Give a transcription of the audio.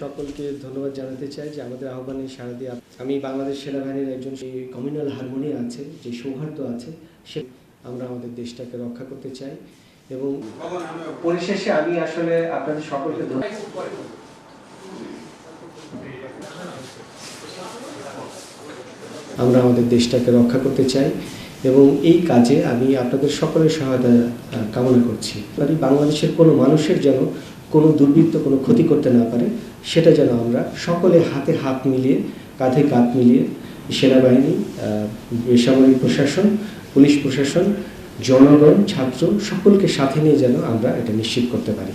সকলকে ধন্যবাদ জানাতে চাই যে আমাদের আহ্বানে সাড়া দিয়ে আমি বাংলাদেশ সেনাবাহিনীর একজন সেই কমিউনাল হারমোনি আছে, যে সৌহার্দ্য আছে, সে আমরা আমাদের দেশটাকে রক্ষা করতে চাই। এবং পরিশেষে আমি আসলে আপনাদের সকলকে আমরা আমাদের দেশটাকে রক্ষা করতে চাই এবং এই কাজে আমি আপনাদের সকলের সহায়তা কামনা করছি। বাংলাদেশের কোনো মানুষের যেন কোনো দুর্বৃত্ত কোনো ক্ষতি করতে না পারে, সেটা যেন আমরা সকলে হাতে হাত মিলিয়ে, কাঁধে কাঁধ মিলিয়ে সেনাবাহিনী বেসামরিক প্রশাসন, পুলিশ প্রশাসন, জনগণ, ছাত্র সকলকে সাথে নিয়ে যেন আমরা এটা নিশ্চিত করতে পারি।